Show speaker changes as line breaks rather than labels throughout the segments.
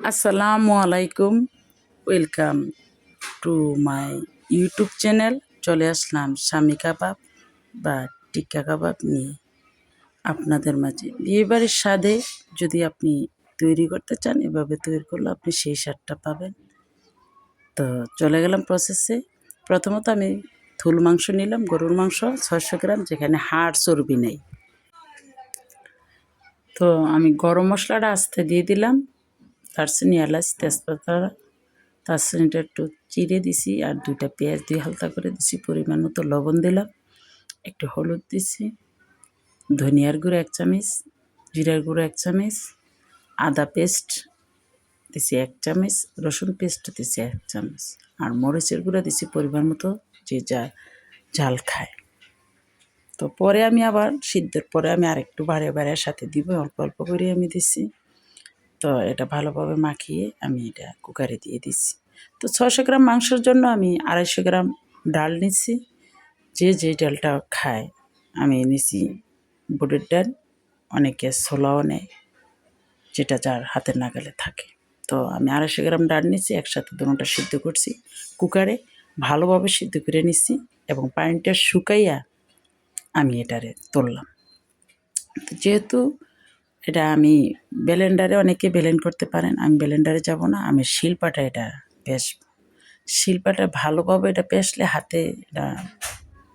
আসসালামু আলাইকুম। Welcome to my YouTube channel চলে আসলাম স্বামী কাবাব বা টিক্কা কাবাব নিয়ে আপনাদের মাঝে। বিয়েবাড়ির স্বাদে যদি আপনি তৈরি করতে চান, এভাবে তৈরি করলে আপনি সেই স্বাদটা পাবেন। তো চলে গেলাম প্রসেসে প্রথমত আমি থুল মাংস নিলাম, গরুর মাংস, ছয়শো গ্রাম, যেখানে হাড় চর্বি নেই। তো আমি গরম মশলাটা আস্তে দিয়ে দিলাম। দারচিনি এলাচ, তেজপাতা দারচিনিটা একটু চিড়ে দিছি আর দুইটা পেঁয়াজ দিয়ে হালকা করে দিছি, পরিমাণ মতো লবণ দিলাম, একটু হলুদ দিছি, ধনিয়ার গুঁড়ো এক চামচ, জিরার গুঁড়ো এক চামচ, আদা পেস্ট দিছি এক চামচ, রসুন পেস্ট দিছি এক চামচ আর মরিচের গুঁড়ো দিছি পরিমাণ মতো যে যা ঝাল খায়। তো পরে আমি আবার সিদ্ধের পরে আমি আরেকটু বাড়ে বাড়ে সাথে দিব, অল্প অল্প করে আমি দিছি। তো এটা ভালোভাবে মাখিয়ে আমি এটা কুকারে দিয়ে দিছি তো ছশো গ্রাম মাংসের জন্য আমি আড়াইশো গ্রাম ডাল নিচ্ছি। যে যে ডালটা খায়, আমি নিছি বুটের ডাল, অনেকে ছোলাও নেয়, যেটা যার হাতের নাগালে থাকে। তো আমি আড়াইশো গ্রাম ডাল নিচ্ছি, একসাথে দুটোটা সিদ্ধ করছি কুকারে, ভালোভাবে সিদ্ধ করে নিচ্ছি এবং পানিটা শুকাইয়া আমি এটারে তুললাম। যেহেতু এটা আমি ব্লেন্ডারে অনেকে ব্লেন্ড করতে পারেন, আমি ব্লেন্ডারে যাব না, আমি শিলপাটা এটা পেশ শিল্পাটা ভালোভাবে এটা পেশলে হাতে এটা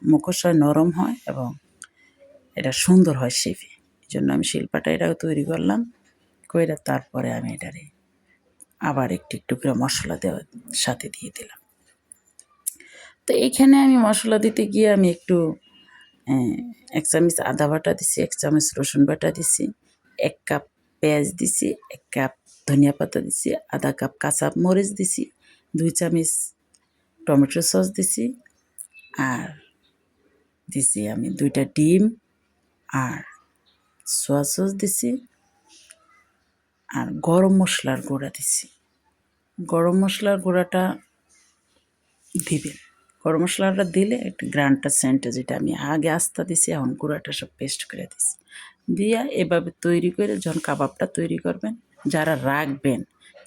মুখোশ হয়, নরম হয় এবং এটা সুন্দর হয় শেফে এই জন্য আমি শিলপাটা এটাও তৈরি করলাম, কইরা তারপরে আমি এটারে আবার একটু একটু করে মশলা দেওয়ার সাথে দিয়ে দিলাম। তো এইখানে আমি মশলা দিতে গিয়ে আমি একটু এক চামচ আদা বাটা দিছি, এক চামচ রসুন বাটা দিছি। এক কাপ পেঁয়াজ দিছি, এক কাপ ধনিয়া পাতা দিছি, আধা কাপ কাঁচা মরিচ দিছি, দুই চামচ টমেটো সস দিছি আর দিছি আমি দুইটা ডিম আর সোয়া সস দিছি আর গরম মশলার গুঁড়া দিছি। গরম মশলার গুঁড়াটা দিবেন। গরম দিলে একটু গ্রানটা, সেন্টটা যেটা আমি আগে আস্তা দিছি, এখন গুঁড়াটা সব পেস্ট করে দিছি। দিয়া এভাবে তৈরি করে যখন কাবাবটা তৈরি করবেন, যারা রাখবেন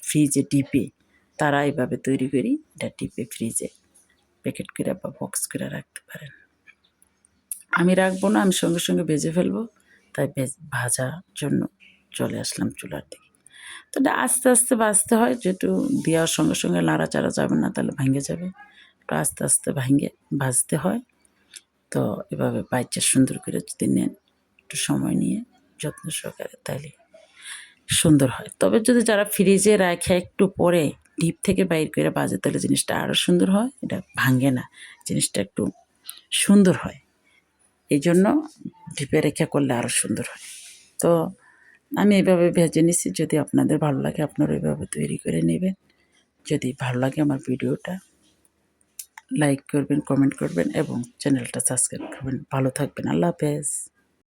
ফ্রিজে ডিপে, তারা এভাবে তৈরি করি এটা ডিপে ফ্রিজে প্যাকেট করে বা বক্স করে রাখতে পারেন। আমি রাখব না, আমি সঙ্গে সঙ্গে ভেজে ফেলব, তাই ভেজ, ভাজার জন্য চলে আসলাম চুলার দিকে। তো এটা আস্তে আস্তে ভাজতে হয় যেটু দেওয়ার সঙ্গে সঙ্গে নাড়াচাড়া যাবে না, তাহলে ভেঙে যাবে। তো আস্তে আস্তে ভাঙে, ভাজতে হয়। তো এভাবে বাইচা সুন্দর করে যদি নেন, একটু সময় নিয়ে যত্ন সহকারে তাহলে সুন্দর হয়। তবে যদি যারা ফ্রিজে রাখে একটু পরে ডিপ থেকে বাইর করে বাজে তাহলে জিনিসটা আরও সুন্দর হয়। এটা ভাঙে না, জিনিসটা একটু সুন্দর হয়। এই জন্য ডিপে রেখে করলে আরও সুন্দর হয়। তো আমি এইভাবে ভেজে নিচ্ছি যদি আপনাদের ভালো লাগে আপনারা এইভাবে তৈরি করে নেবেন। যদি ভালো লাগে আমার ভিডিওটা লাইক করবেন কমেন্ট করবেন এবং চ্যানেলটা সাবস্ক্রাইব করবেন। ভালো থাকবেন। আল্লাহ হাফেজ।